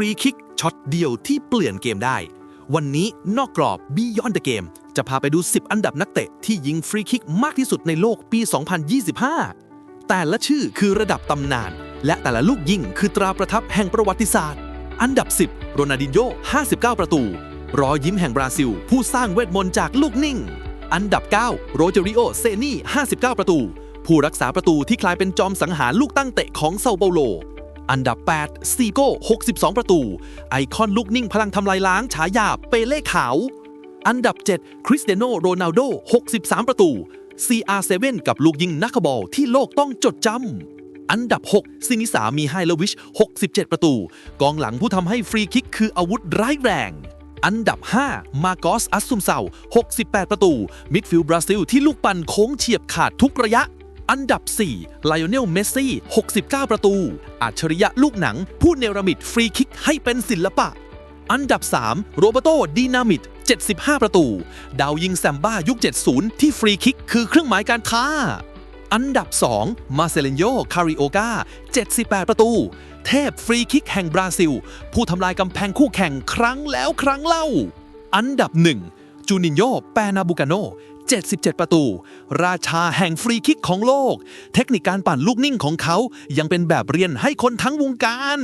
ฟรีคิกช็อตเดียวที่เปลี่ยนเกมได้ วันนี้นอกกรอบ Beyond the Game จะพาไปดู 10 อันดับนักเตะที่ยิงฟรีคิกมากที่สุดในโลกปี 2025 แต่ละชื่อคือระดับตำนาน และแต่ละลูกยิงคือตราประทับแห่งประวัติศาสตร์ อันดับ 10 โรนัลดินโญ่59 ประตู รอยยิ้มแห่งบราซิล ผู้สร้างเวทมนต์จากลูกนิ่ง อันดับ 9 โรเจริโอ เซนี่ 59 ประตู ผู้รักษาประตูที่กลายเป็นจอมสังหารลูกตั้งเตะของเซาเปาโล อันดับ 8 ซีโก้ 62 ประตู ไอคอนลูกนิ่งพลังทำลายล้างฉายาเปเล่ขาว อันดับ 7 คริสเตียโนโรนัลโด 63 ประตู CR7 กับลูกยิงนักบอลที่โลกต้องจดจำ อันดับ 6 ซินิสามีไฮโลวิช 67 ประตู กองหลังผู้ทำให้ฟรีคิกคืออาวุธร้ายแรง อันดับ 5 มาโกสอัสซุมเซา68 ประตู มิดฟิลด์บราซิลที่ลูกปั่นโค้งเฉียบขาดทุกระยะ อันดับ 4 ไลโอเนล เมสซี่ 69 ประตู อัจฉริยะลูกหนัง ผู้เนรมิตฟรีคิกให้เป็นศิลปะ อันดับ 3 โรเบโตดีนามิด75 ประตู ดาวยิงแซมบ้ายุค 70 ที่ฟรีคิกคือเครื่องหมายการค้า อันดับ 2 มาเซเลนโย คาริโอกา 78 ประตู เทพฟรีคิกแห่งบราซิล ผู้ทำลายกำแพงคู่แข่งครั้งแล้วครั้งเล่า อันดับ 1 จูนินโย แปนาบูกาโน 77 ประตู ราชาแห่งฟรีคิกของโลก เทคนิคการปั่นลูกนิ่งของเขายังเป็นแบบเรียนให้คนทั้งวงการ